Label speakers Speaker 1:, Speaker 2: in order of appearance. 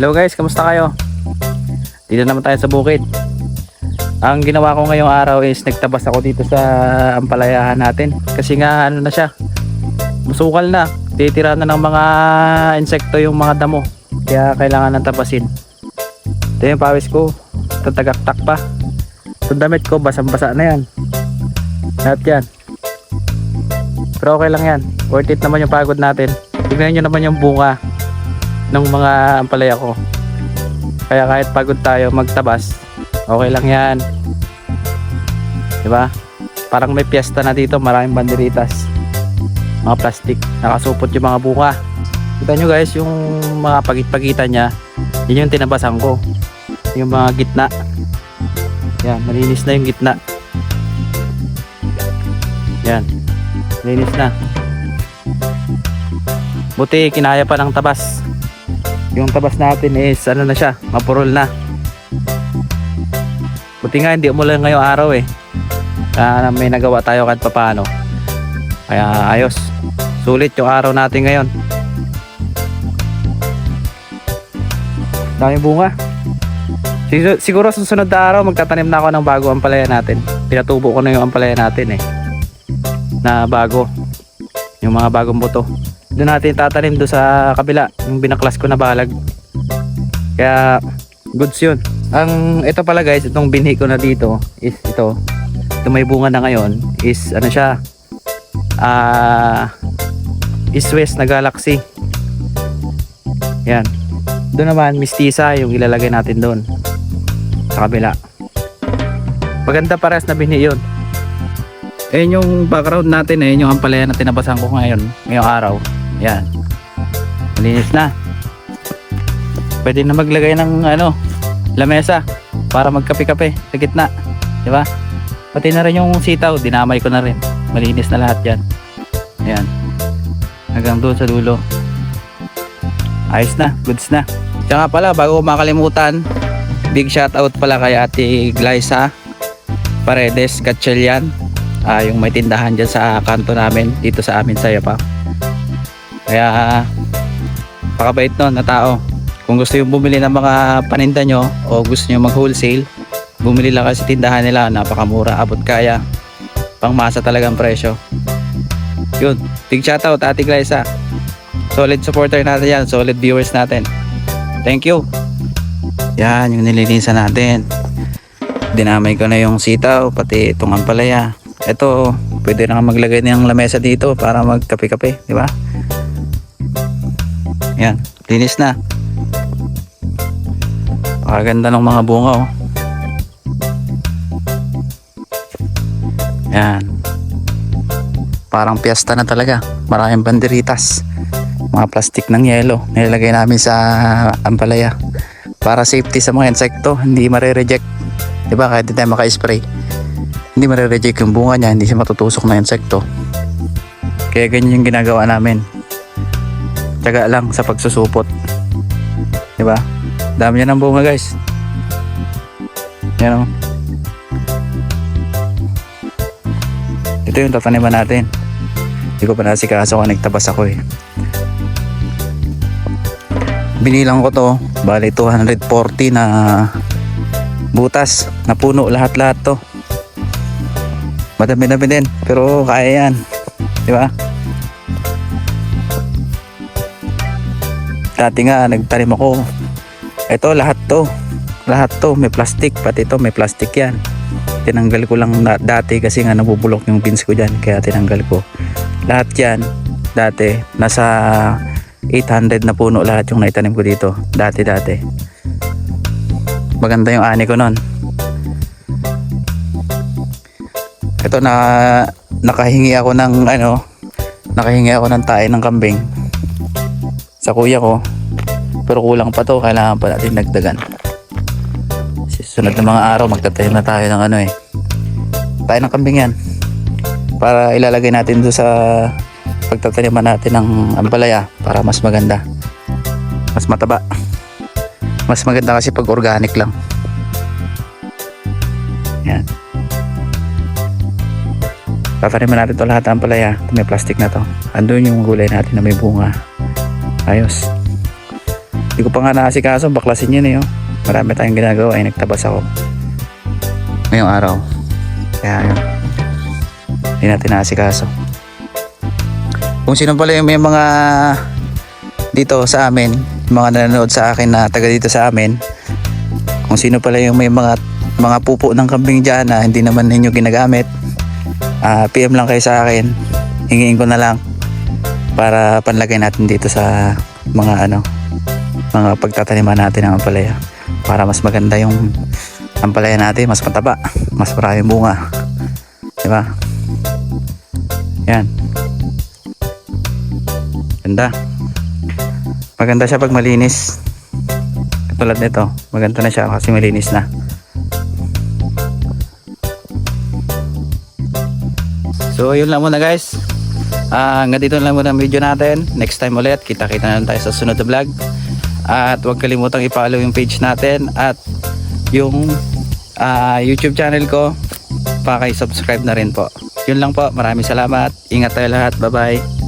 Speaker 1: Hello guys, kamusta kayo? Dito naman tayo sa bukid. Ang ginawa ko ngayong araw is nagtabas ako dito sa ampalayahan natin. Kasi nga ano na siya, masukal na. Titira na ng mga insekto yung mga damo. Kaya kailangan ng tabasin. Ito yung pawis ko. Tatagaktak pa. Itong damit ko, basang-basa na yan. Lahat yan. Pero okay lang yan. Worth it naman yung pagod natin. Tignan nyo naman yung bunga ng mga ampalaya ko. Kaya kahit pagod tayo magtabas, okay lang yan. 'Di ba? Parang may piyesta na dito, maraming banderitas. Mga plastic, nakasupot yung mga bunga. Kita nyo guys, yung mga pagit-pagitan niya, yun yung tinabasan ko. Yung mga gitna. Yan, malinis na yung gitna. Yan. Malinis na. Buti kinaya pa ng tabas. Yung tabas natin is ano na siya, mapurol na. Buti nga hindi umulan ngayong araw eh. Kaya may nagawa tayo kahit papaano. Kaya ayos. Sulit yung araw natin ngayon. Dami bunga. Siguro, siguro sa susunod na araw magtatanim na ako ng bago ampalaya natin. Pinatubo ko na yung ampalaya natin eh. Na bago. Yung mga bagong buto doon natin tatanim doon sa kabila yung binaklas ko na balag. Kaya goods yun. Ang ito pala guys itong binhi ko na dito is ito. Ito may bunga na ngayon is ano siya? Ah east west na galaxy. Yan. Doon naman mistisa yung ilalagay natin doon sa kabila. Maganda pares na binhi yun. Ayun yung background natin, ayun yung ampalaya na tinabasan ko ngayon, ngayong araw. Yan. Malinis na. Pwede na maglagay ng ano, lamesa para magkape-kape sa gitna. Di ba? Pati na rin yung sitaw, dinamay ko na rin. Malinis na lahat yan. Ayan. Hanggang doon sa dulo. Ayos na, goods na. Tsaka pala, bago makalimutan, big shout out pala kay Ate Glyza Paredes Gatchelian. Ah, yung may tindahan dyan sa kanto namin, dito sa amin sa Yapa. Kaya pakabait nun na tao. Kung gusto yung bumili ng mga paninda nyo o gusto nyo mag wholesale, bumili lang kasi tindahan nila, napakamura, abot kaya. Pangmasa talagang presyo. Yun, big shoutout Ate Glyza. Solid supporter natin yan, solid viewers natin. Thank you. Yan, yung nilinisan natin. Dinamay ko na yung sitaw, pati itong ampalaya. Ito, pwede na maglagay ng lamesa dito para magkape-kape, di ba? Yan, linis na. Pakaganda ng mga bunga oh. Yan. Parang piyesta na talaga. Maraming banderitas. Mga plastic ng yelo. Nilalagay namin sa ampalaya. Para safety sa mga insekto. Hindi mare-reject. Diba? Kahit hindi tayo maka-spray. Hindi mare-reject yung bunga niya. Hindi siya matutusok ng insekto. Kaya ganyan yung ginagawa namin. Tsaga lang sa pagsusupot. Diba? Dami niya ng bunga guys. Yan o. Ito yung tataniman natin. Hindi ko pa nasikaso kung nagtabas ako eh. Binilang ko to. Bali 240 na butas. Napuno lahat-lahat to. Madami-dami din. Pero kaya yan. Di ba? Dati nga nagtanim ako. Ito lahat to. Lahat to may plastic. Pati to may plastic yan. Tinanggal ko lang na, dati kasi nga nabubulok yung pins ko dyan. Kaya tinanggal ko. Lahat yan dati nasa 800 na puno lahat yung naitanim ko dito. Dati dati. Maganda yung ani ko nun. Ito na nakahingi ako ng ano nakahingi ako ng tae ng kambing sa kuya ko pero kulang pa to kailangan pa natin nagdagan Kasi sunod na mga araw magtatayo na tayo ng ano eh tayo ng kambing yan para ilalagay natin doon sa pagtataniman natin ng ampalaya para mas maganda mas mataba mas maganda kasi pag organic lang yan Tataniman natin to lahat ng palaya. May plastic na to. Andun yung gulay natin na may bunga. Ayos. Hindi ko pa nga naasikaso, baklasin yun eh. Oh. Marami tayong ginagawa ay nagtabas ako. Ngayong araw. Kaya yun. Hindi natin naasikaso. Kung sino pala yung may mga dito sa amin, mga nanonood sa akin na taga dito sa amin, kung sino pala yung may mga mga pupo ng kambing dyan na hindi naman ninyo ginagamit, ah, PM lang kayo sa akin. Hingiin ko na lang para panlagay natin dito sa mga ano mga pagtataniman natin ng ampalaya para mas maganda yung ampalaya natin mas mataba mas maraming bunga. Di ba? Yan. Ganda. Maganda siya pag malinis. Katulad nito maganda na siya kasi malinis na. So yun lang muna guys. Ah, hanggang dito lang muna ang video natin. Next time ulit, kita-kita na lang tayo sa sunod na vlog. At huwag kalimutang i-follow yung page natin at yung ah, YouTube channel ko. Pakisubscribe na rin po. Yun lang po. Maraming salamat. Ingat tayo lahat. Bye-bye.